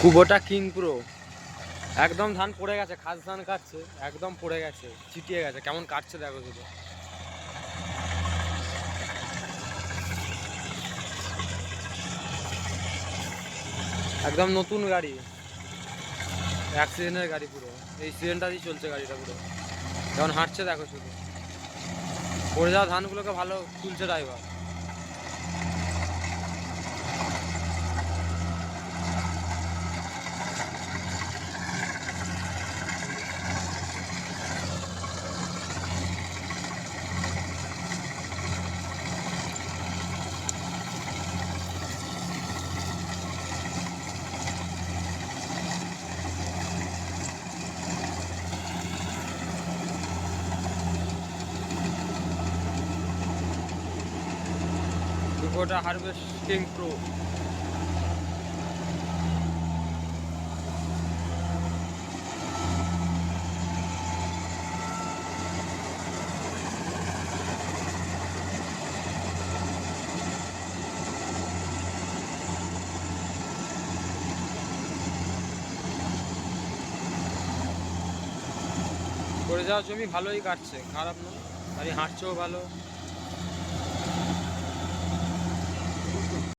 কুবোটা king pro. একদম ধান পড়ে গেছে, খাস ধান কাটছে একদম পড়ে গেছে, চিটিয়ে গেছে, কেমন কাটছে দেখো শুধু। একদম নতুন গাড়ি অ্যাক্সিডেন্টের গাড়ি পুরো, এই সিজনটাতেই চলছে গাড়িটা পুরো। যেমন হাঁটছে দেখো শুধু। পড়ে যাওয়া ধানগুলোকে ভালো তুলছে ড্রাইভার দুটোটা হারভেস্টিং প্রো। করে যাওয়া জমি ভালোই কাটছে খারাপ নয়। গাড়ি হাঁটছেও ভালো।